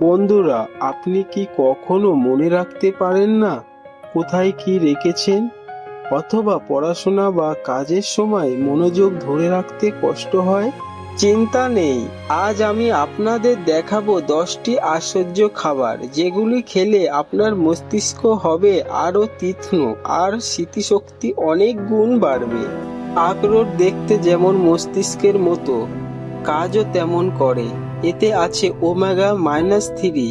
বন্ধুরা, আপনি কি কখনো মনে রাখতে পারেন না কোথায় কি রেখেছেন? অথবা পড়াশোনা বা কাজের সময় মনোযোগ ধরে রাখতে কষ্ট হয়? চিন্তা নেই, আজ আমি আপনাদের দেখাবো দশটি আশ্চর্য খাবার, যেগুলি খেলে আপনার মস্তিষ্ক হবে আরও তীক্ষ্ণ আর স্মৃতিশক্তি অনেক গুণ বাড়বে। আখরোট দেখতে যেমন মস্তিষ্কের মতো, কাজও তেমন করে। এতে আছে ওমেগা মাইনাস থ্রি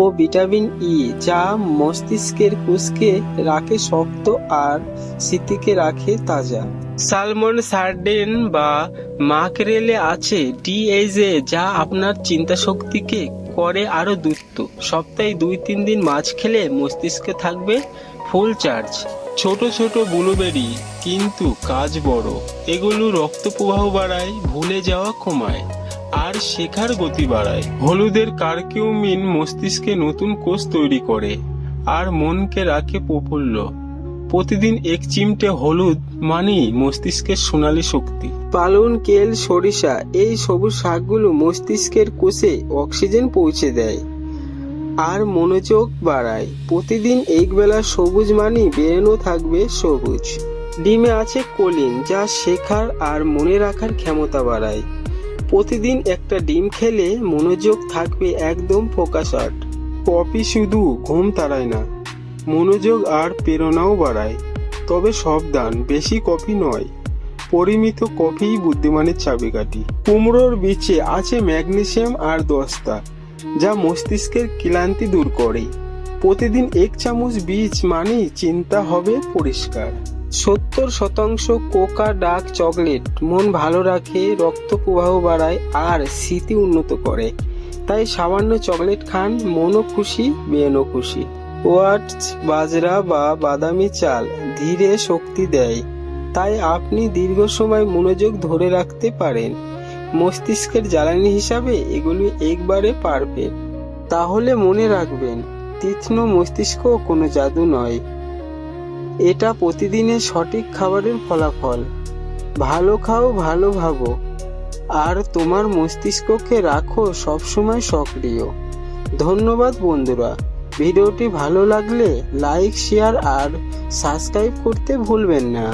ও ভিটামিন ই, যা মস্তিষ্কের কোষকে রাখে শক্ত আর স্মৃতিকে রাখে তাজা। সালমন সার্ডেন বা মাকরেলে আছে ডিএজে যা আপনার চিন্তা শক্তিকে করে আরও দ্রুত। সপ্তাহে দুই তিন দিন মাছ খেলে মস্তিষ্কে থাকবে ফুল চার্জ। ছোট ছোট ব্লুবেরি, কিন্তু কাজ বড়। এগুলো রক্ত প্রবাহ বাড়ায়, ভুলে যাওয়া কমায়। আর শেখার গতি বাড়ায়। হলুদের কার্কিউমিন মস্তিষ্কে নতুন কোষ তৈরি করে আর মনকে রাখে প্রফুল্ল। প্রতিদিন এক চিমটে হলুদ মানেই মস্তিষ্কের সোনালি শক্তি। পালন, কেল, সরিষা এই সবুজ শাকগুলো মস্তিষ্কের কোষে অক্সিজেন পৌঁছে দেয় আর মনোযোগ বাড়ায়। প্রতিদিন এক বেলা সবুজ মানেই বেরানো থাকবে সবুজ। ডিমে আছে কোলিন যা শেখার আর মনে রাখার ক্ষমতা বাড়ায়। প্রতিদিন একটা ডিম খেলে মনোযোগ থাকবে একদম ফোকাসাট কফি শুধু ঘুম তাড়ায় না, মনোযোগ আর প্রেরণাও বাড়ায়। তবে সাবধান, বেশি কফি নয়, পরিমিত কফিই বুদ্ধিমানের চাবিকাঠি। কুমড়োর বীচে আছে ম্যাগনেসিয়াম আর দস্তা, যা মস্তিষ্কের ক্লান্তি দূর করে। প্রতিদিন এক চামচ বীজ মানেই চিন্তা হবে পরিষ্কার। সত্তর শতাংশ কোকা ডার্ক চকলেট। মন ভালো রাখে রক্ত প্রবাহ বাড়ায়, আর স্মৃতি উন্নত করে। তাই সামান্য চকলেট খান, মনও খুশি বেনও খুশি। ওয়াটস বাজরা বা বাদামি চাল ধীরে শক্তি দেয়। তাই আপনি দীর্ঘ সময় মনোযোগ ধরে রাখতে পারেন। মস্তিষ্কের জ্বালানি হিসাবে এগুলি একবারে পারফেক্ট। তাহলে মনে রাখবেন, তীক্ষ্ণ মস্তিষ্ক কোনো জাদু নয়। এটা প্রতিদিনের সঠিক খাবারের ফলাফল। ভালো খাও, ভালো ভাবো। আর তোমার মস্তিষ্ককে রাখো সবসময় সক্রিয়। ধন্যবাদ বন্ধুরা। ভিডিওটি ভালো লাগলে লাইক, শেয়ার আর সাবস্ক্রাইব করতে ভুলবেন না।